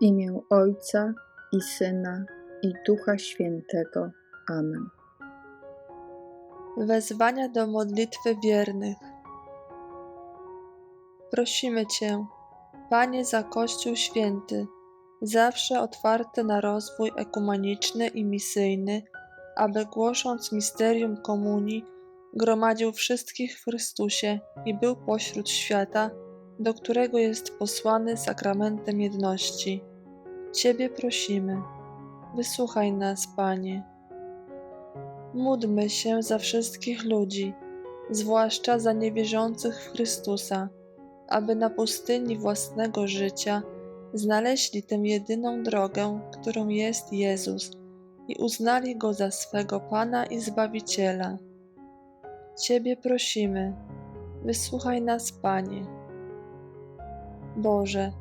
W imię Ojca i Syna i Ducha Świętego. Amen. Wezwania do modlitwy wiernych. Prosimy Cię, Panie za Kościół Święty, zawsze otwarty na rozwój ekumeniczny i misyjny, aby głosząc misterium komunii, gromadził wszystkich w Chrystusie i był pośród świata, do którego jest posłany sakramentem jedności. Ciebie prosimy, wysłuchaj nas, Panie. Módlmy się za wszystkich ludzi, zwłaszcza za niewierzących w Chrystusa, aby na pustyni własnego życia znaleźli tę jedyną drogę, którą jest Jezus i uznali Go za swego Pana i Zbawiciela. Ciebie prosimy, wysłuchaj nas, Panie. Boże,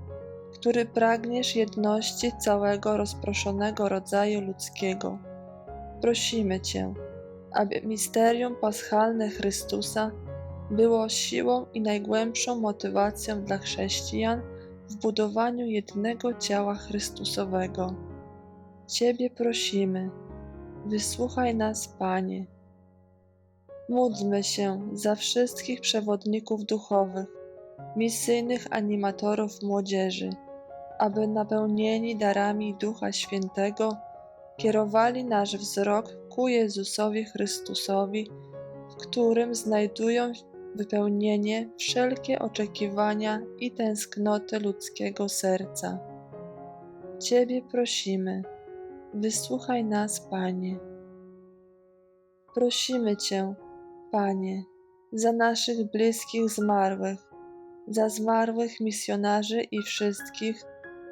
który pragniesz jedności całego rozproszonego rodzaju ludzkiego, prosimy Cię, aby misterium paschalne Chrystusa było siłą i najgłębszą motywacją dla chrześcijan w budowaniu jednego ciała Chrystusowego. Ciebie prosimy, wysłuchaj nas, Panie. Módlmy się za wszystkich przewodników duchowych, misyjnych animatorów młodzieży, aby napełnieni darami Ducha Świętego kierowali nasz wzrok ku Jezusowi Chrystusowi, w którym znajdują wypełnienie wszelkie oczekiwania i tęsknoty ludzkiego serca. Ciebie prosimy, wysłuchaj nas, Panie. Prosimy Cię, Panie, za naszych bliskich zmarłych, za zmarłych misjonarzy i wszystkich,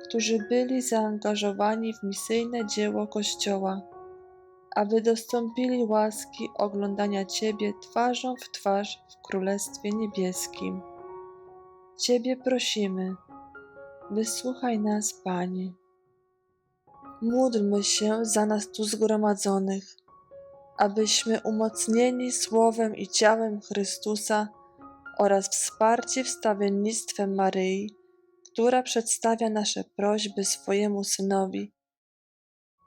którzy byli zaangażowani w misyjne dzieło Kościoła, aby dostąpili łaski oglądania Ciebie twarzą w twarz w Królestwie Niebieskim. Ciebie prosimy, wysłuchaj nas, Panie. Módlmy się za nas tu zgromadzonych, abyśmy umocnieni Słowem i ciałem Chrystusa oraz wsparci wstawiennictwem Maryi, która przedstawia nasze prośby swojemu Synowi,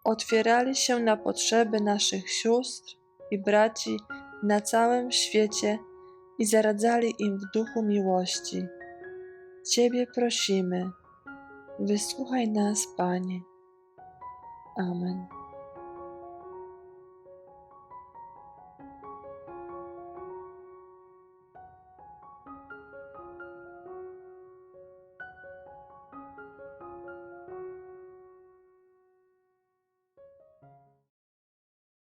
otwierali się na potrzeby naszych sióstr i braci na całym świecie i zaradzali im w duchu miłości. Ciebie prosimy, wysłuchaj nas, Panie. Amen.